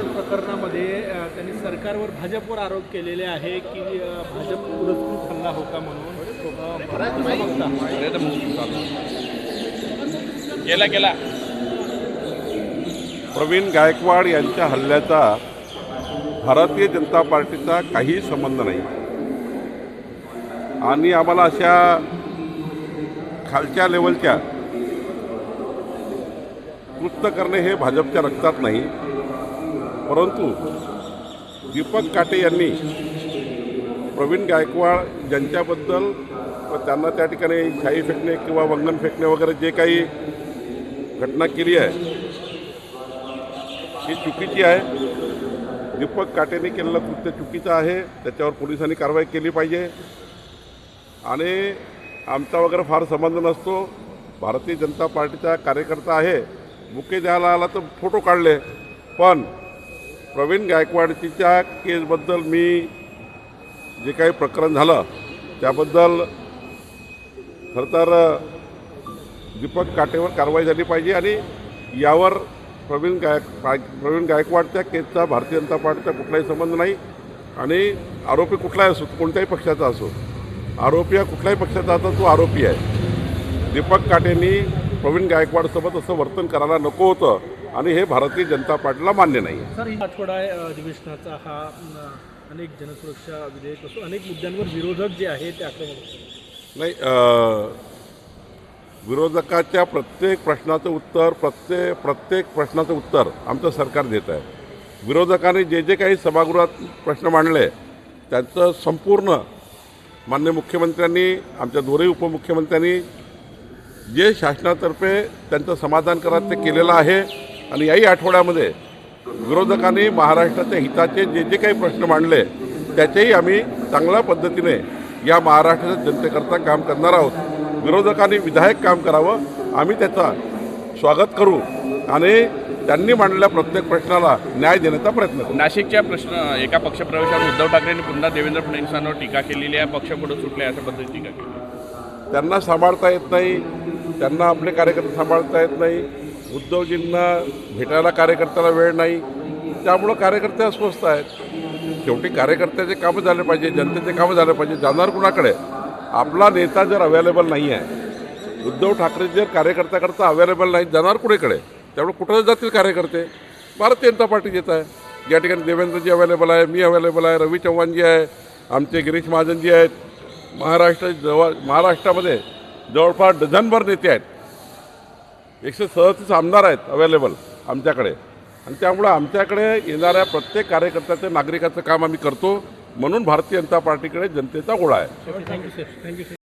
गायकवाड प्रकरणामध्ये त्यांनी सरकारवर भाजपवर आरोप केलेले आहे की भाजप पुरस्कृत हल्ला होता म्हणून? केला केला प्रवीण गायकवाड यांच्या हल्ल्याचा भारतीय जनता पार्टीचा काही संबंध नाही. आणि आम्हाला अशा खालच्या लेवलच्या कृत्य करणे हे भाजपच्या रक्तात नाही. परंतु दीपक काटे यांनी प्रवीण गायकवाड यांच्याबद्दल त्यांना त्या ठिकाणी शाई फेकणे किंवा वंगण फेकणे वगैरे जे काही घटना केली आहे ही चुकीची आहे. दीपक काटेने केलेलं कृत्य चुकीचं आहे त्याच्यावर पोलिसांनी कारवाई केली पाहिजे. आणि आमचा वगैरे फार संबंध नसतो. भारतीय जनता पार्टीचा कार्यकर्ता आहे. बुके द्यायला आला तर फोटो काढले. पण प्रवीण गायकवाडच्या केसबद्दल मी जे काही प्रकरण झालं त्याबद्दल खरं तर दीपक काटेवर कारवाई झाली पाहिजे आणि यावर प्रवीण गायक प्रवीण गायकवाडच्या केसचा भारतीय जनता पार्टीचा कुठलाही संबंध नाही आणि आरोपी कुठलाही असो कोणत्याही पक्षाचा असो आरोपी हा कुठल्याही पक्षाचा आता तो आरोपी आहे. दीपक काटेंनी प्रवीण गायकवाडसोबत असं वर्तन करायला नको होतं. आणि हे भारतीय जनता पार्टीला मान्य नाही आहे सर ही आठवडा अधिवेशनाचा हा अनेक जनसुरक्षा विधेयक असो अनेक मुद्द्यांवर विरोधक जे आहे ते आक्रमक. नाही विरोधकाच्या प्रत्येक प्रश्नाचं उत्तर प्रत्येक प्रत्येक प्रश्नाचं उत्तर आमचं सरकार देत आहे. विरोधकांनी जे जे काही सभागृहात प्रश्न मांडले त्यांचं संपूर्ण मान्य मुख्यमंत्र्यांनी आमच्या दोन्ही उपमुख्यमंत्र्यांनी जे शासनातर्फे त्यांचं समाधान करत ते केलेलं आहे. आणि याही आठवड्यामध्ये विरोधकांनी महाराष्ट्राच्या हिताचे जे जे काही प्रश्न मांडले त्याचेही आम्ही चांगल्या पद्धतीने या महाराष्ट्राच्या जनतेकरता काम करणार आहोत. विरोधकांनी विधायक काम करावं आम्ही त्याचा स्वागत करू आणि त्यांनी मांडलेल्या प्रत्येक प्रश्नाला न्याय देण्याचा प्रयत्न करू. नाशिकच्या प्रश्न एका पक्षप्रवेशावर उद्धव ठाकरेंनी पुन्हा देवेंद्र फडणवीसांवर टीका केलेली आहे पक्ष पुढे सुटले अशा पद्धतीची टीका केली. त्यांना सांभाळता येत नाही त्यांना आपले कार्यकर्ते सांभाळता येत नाही उद्धवजींना भेटायला कार्यकर्त्याला वेळ नाही. त्यामुळं कार्यकर्ते अस्वस्थ आहेत. शेवटी कार्यकर्त्याचे कामं झाले पाहिजे जनतेचे कामं झाले पाहिजे. जाणार कुणाकडे? आपला नेता जर अवेलेबल नाही आहे उद्धव ठाकरे जर कार्यकर्त्याकरता अवेलेबल नाही जाणार कुणीकडे? त्यामुळे कुठं जातील कार्यकर्ते? भारतीय जनता पार्टी येत आहे. या ठिकाणी देवेंद्रजी अवेलेबल आहे मी अवेलेबल आहे रवी चव्हाणजी आहे आमचे गिरीश महाजनजी आहेत. महाराष्ट्र जवळ महाराष्ट्रामध्ये जवळपास डझनभर नेते आहेत. एकशे सदतीस आमदार आहेत अवेलेबल आमच्याकडे. आणि त्यामुळं आमच्याकडे येणाऱ्या प्रत्येक कार्यकर्त्याचं नागरिकाचं काम आम्ही करतो. म्हणून भारतीय जनता पार्टीकडे जनतेचा गोळा आहे.